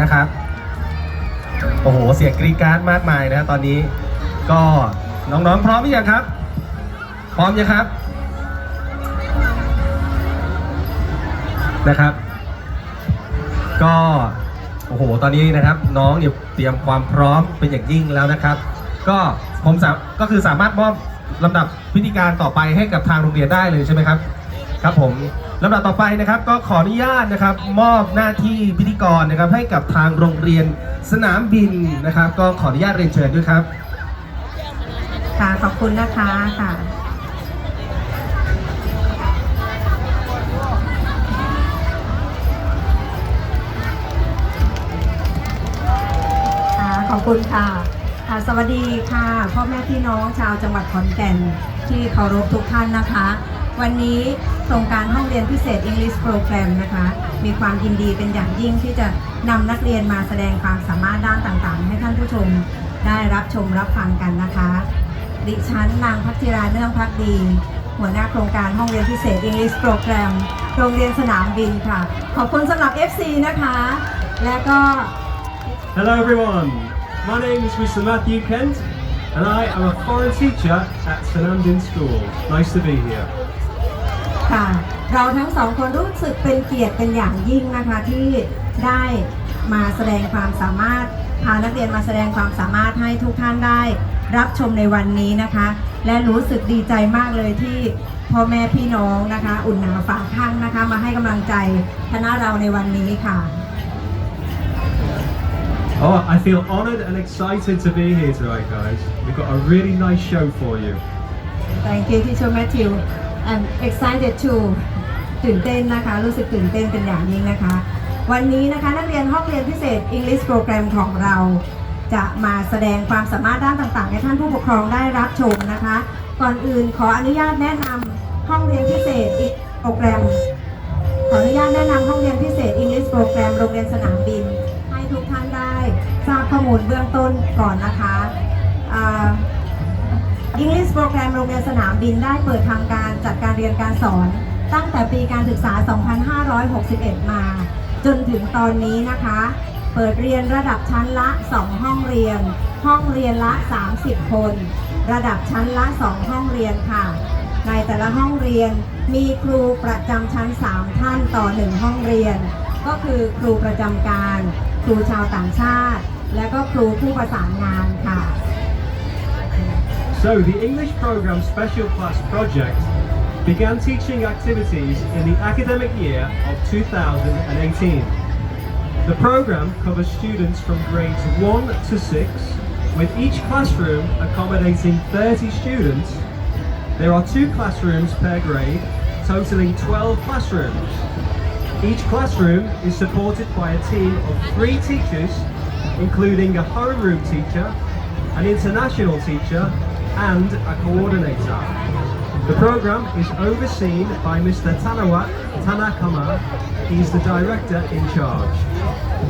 นะครับ โอ้โห เสียงกรีดการ์ดมากมายนะตอนนี้ ก็น้องๆ พร้อมหรือยังครับ พร้อมยังครับ นะครับ ก็โอ้โห ตอนนี้นะครับ น้องเนี่ยเตรียมความพร้อมเป็นอย่างยิ่งแล้วนะครับ ก็ผมสาก็คือสามารถมอบลำดับพิธีการต่อไปให้กับทางโรงเรียนได้เลยใช่ไหมครับ ครับผมลำดับต่อไปนะครับก็ขออนุญาตนะครับมอบหน้าที่พิธีกรนะครับให้กับทางโรงเรียนสนามบินนะครับ ก็ขออนุญาตเรียนเชิญด้วยครับ ค่ะขอบคุณนะคะค่ะ ค่ะขอบคุณค่ะค่ะสวัสดีค่ะพ่อแม่พี่น้องชาวจังหวัดขอนแก่นที่เคารพทุกท่านนะคะ วันนี้ โครงการห้องเรียนพิเศษ English Program นะคะ มีความยินดีเป็นอย่างยิ่งที่จะนำนักเรียนมาแสดงความสามารถด้านต่างๆ ให้ท่านผู้ชมได้รับชมรับฟังกันนะคะ ดิฉันนางพัชราเนื่องพักดี หัวหน้าโครงการห้องเรียนพิเศษ English Program โรงเรียนสนามบินค่ะ ขอบคุณสำหรับ FC นะคะ และก็ Hello everyone, my name is Mr Matthew Kent and I am a foreign teacher at Sanandin School. Nice to be here. ค่ะ เราทั้งสองคนรู้สึกเป็นเกียรติเป็นอย่างยิ่งนะคะ ที่ได้มาแสดงความสามารถพานักเรียนมาแสดงความสามารถให้ทุกท่านได้ รับชมในวันนี้นะคะ และรู้สึกดีใจมากเลยที่พ่อแม่พี่น้องนะคะ อุ่นหนาฝากข้างนะคะ มาให้กำลังใจคณะเราในวันนี้ค่ะ Oh, I feel honoured and excited to be here tonight, guys. We've got a really nice show for you. Thank you Teacher Matthew I'm excited to ตื่นเต้นนะคะ รู้สึกตื่นเต้นเป็นอย่างยิ่งนะคะ วันนี้นะคะนักเรียนห้องเรียนพิเศษ English Program ของเรา จะมาแสดงความสามารถด้านต่างๆ ให้ท่านผู้ปกครองได้รับชมนะคะ ก่อนอื่นขออนุญาตแนะนำห้องเรียนพิเศษอีกโปรแกรม ขออนุญาตแนะนำห้องเรียนพิเศษ English Program โรงเรียนสนามบิน ให้ทุกท่านได้ทราบข้อมูลเบื้องต้นก่อนนะคะ อ่า English Program โรงเรียนสนามบินได้เปิดทำการจัดการเรียนการสอน ตั้งแต่ปีการศึกษา 2561 มา จนถึงตอนนี้นะคะ เปิดเรียนระดับชั้นละ 2 ห้องเรียน ห้องเรียนละ 30 คน ระดับชั้นละ 2 ห้องเรียนค่ะ ในแต่ละห้องเรียนมีครูประจำชั้น 3 ท่านต่อ 1 ห้องเรียน ก็คือครูประจำการ ครูชาวต่างชาติ และก็ครูผู้ประสานงานค่ะ So, the English Programme Special Class Project began teaching activities in the academic year of 2018. The programme covers students from grades 1 to 6, with each classroom accommodating 30 students. There are two classrooms per grade, totaling 12 classrooms. Each classroom is supported by a team of three teachers, including a homeroom teacher, an international teacher, and a coordinator. The program is overseen by Mr. Tanawa Tanakama. He's the director in charge.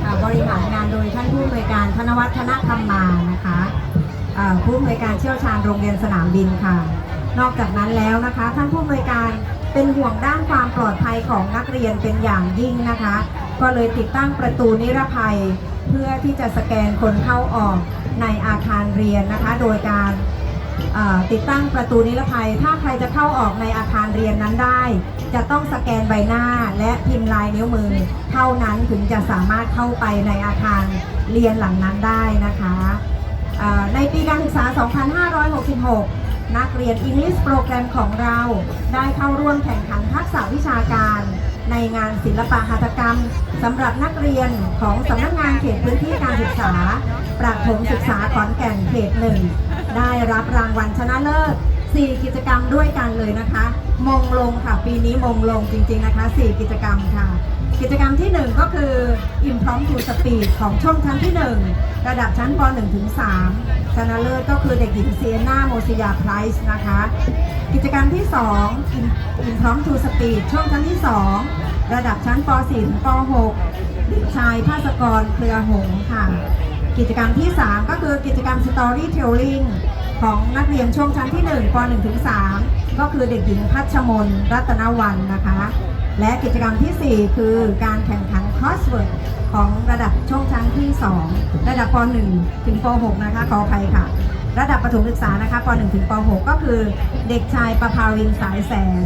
อ่าบริหารงานโดยท่านผู้อำนวยการธนวัฒนธรรมมานะคะอ่าผู้อำนวยการเชี่ยวชาญโรงเรียนสนามบินค่ะ นอกจากนั้นแล้วนะคะ ท่านผู้อำนวยการเป็นห่วงด้านความปลอดภัยของนักเรียนเป็นอย่างยิ่งนะคะ ก็เลยติดตั้งประตูนิรภัย เพื่อที่จะสแกนคนเข้าออกในอาคารเรียนนะคะ โดยการ ติดตั้งประตูนิรภัย ถ้าใครจะเข้าออกในอาคารเรียนนั้นได้ จะต้องสแกนใบหน้าและพิมพ์ลายนิ้วมือ เท่านั้นถึงจะสามารถเข้าไปในอาคารเรียนหลังนั้นได้นะคะ ในปีการศึกษา 2566 นักเรียน English Program ของเราได้เข้าร่วมแข่งขันทักษะวิชาการ ในงานศิลปะหัตถกรรมสำหรับนักเรียนของสำนักงานเขตพื้นที่การศึกษา ประถมศึกษาขอนแก่นเขตหนึ่งได้รับรางวัลชนะเลิศ 4 กิจกรรมด้วยกันเลยนะคะ มงลงค่ะ ปีนี้มงลงจริงๆนะคะ 4 กิจกรรมค่ะ กิจกรรมที่ 1 ก็คือ Impromptu Speed ของช่วงชั้นที่ 1 ระดับชั้นป .1 ถึง3ชนะเลิศก็คือเด็กหญิงเซียนาโมซิยาไพรส์นะคะ กิจกรรมที่2 Impromptu Speed ช่วงชั้นที่ 2 ระดับชั้นป .4 ถึงป .6 เด็กชายภาสกรเครือหงค่ะ กิจกรรมที่ 3 ก็คือกิจกรรม Storytelling ของนักเรียนช่วงชั้นที่ 1ป .1 ถึง3ก็คือเด็กหญิงพัชมนรัตนวันนะคะ และกิจกรรมที่ 4 คือการแข่งขันคอสเวิร์ดของระดับช่วงชั้นที่ 2 ระดับป .1 ถึงป .6 นะคะขออภัยค่ะ ระดับประถมศึกษานะคะป .1 ถึงป .6 ก็คือ เด็กชายประภาวินสายแสน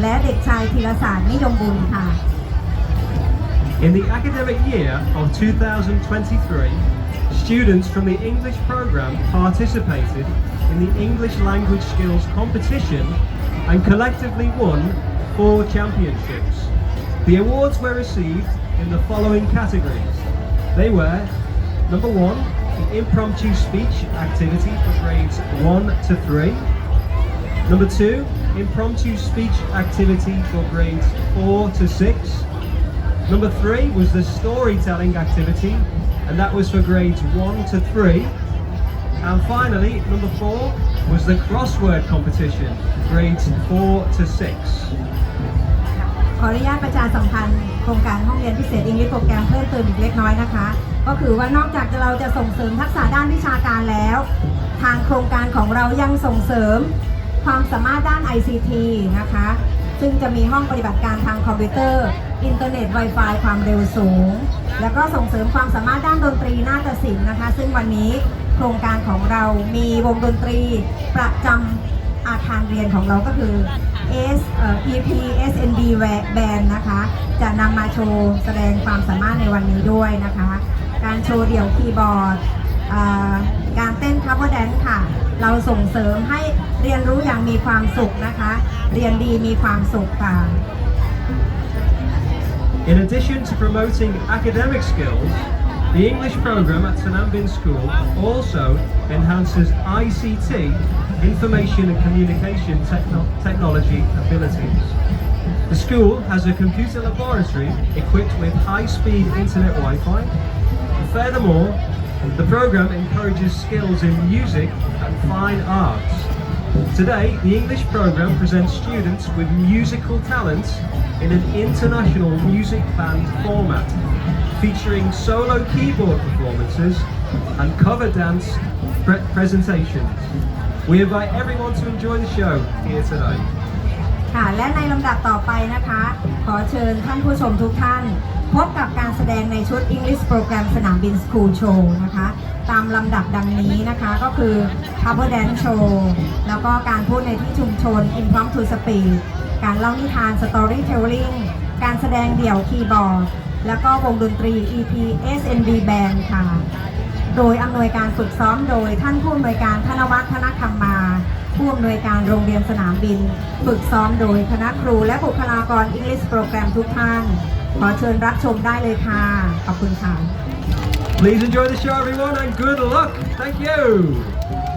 และเด็กชายธีรศาสตร์นิยมบุญค่ะ In the academic year of 2023, students from the English program participated in the English language skills competition and collectively won four championships. The awards were received in the following categories. They were number one, the impromptu speech activity for grades one to three. Number two, impromptu speech activity for grades four to six. Number three was the storytelling activity, and that was for grades one to three. And finally, number four was the crossword competition, grades four to six. ขออนุญาตประชาสัมพันธ์โครงการห้องเรียนพิเศษอังกฤษโปรแกรมเพิ่มเติมอีกเล็กน้อยนะคะ ก็คือว่านอกจากเราจะส่งเสริมทักษะด้านวิชาการแล้ว ทางโครงการของเรายังส่งเสริมความสามารถด้าน ICT นะคะ ซึ่งจะมีห้องปฏิบัติการทางคอมพิวเตอร์ อินเทอร์เน็ต Wi-Fi ความเร็วสูง แล้วก็ส่งเสริมความสามารถด้านดนตรีนาฏศิลป์นะคะ ซึ่งวันนี้ ครงการของเรามีวงดนตรีประจำอาคารเรียนของเราก็คือ S EP SND Band นะคะ จะนำมาโชว์แสดงความสามารถในวันนี้ด้วยนะคะ การโชว์เดี่ยวคีย์บอร์ดการเต้น cover dance ค่ะ เราส่งเสริมให้เรียนรู้อย่างมีความสุขนะคะ เรียนดีมีความสุขค่ะ In addition to promoting academic skills, the English program at Sanambin School also enhances ICT, information and communication techno- technology abilities. The school has a computer laboratory equipped with high-speed internet Wi-Fi. Furthermore, the program encourages skills in music and fine arts. Today, the English program presents students with musical talents in an international music band format, featuring solo keyboard performances and cover dance pre- presentations. We invite everyone to enjoy the show here today. ค่ะและในลำดับต่อไปนะคะ ขอเชิญท่านผู้ชมทุกท่าน พบกับการแสดงในชุด English Program สนามบิน School Show นะคะ ตามลำดับดังนี้นะคะก็คือ Cover Dance Show แล้วก็การพูดในที่ชุมชน Impromptu Speech การเล่านิทาน Storytelling การแสดงเดี่ยวคีย์บอร์ด แล้วก็วงดนตรี EP SNB Band ค่ะ โดยอำนวยการฝึกซ้อมโดยท่านผู้อำนวยการธนวัฒน์ธนคำมาผู้อำนวยการโรงเรียนสนามบิน ฝึกซ้อมโดยคณะครูและบุคลากร English Program ทุกท่าน ขอเชิญรับชมได้เลยค่ะ ขอบคุณค่ะ Please enjoy the show, everyone, and good luck. Thank you.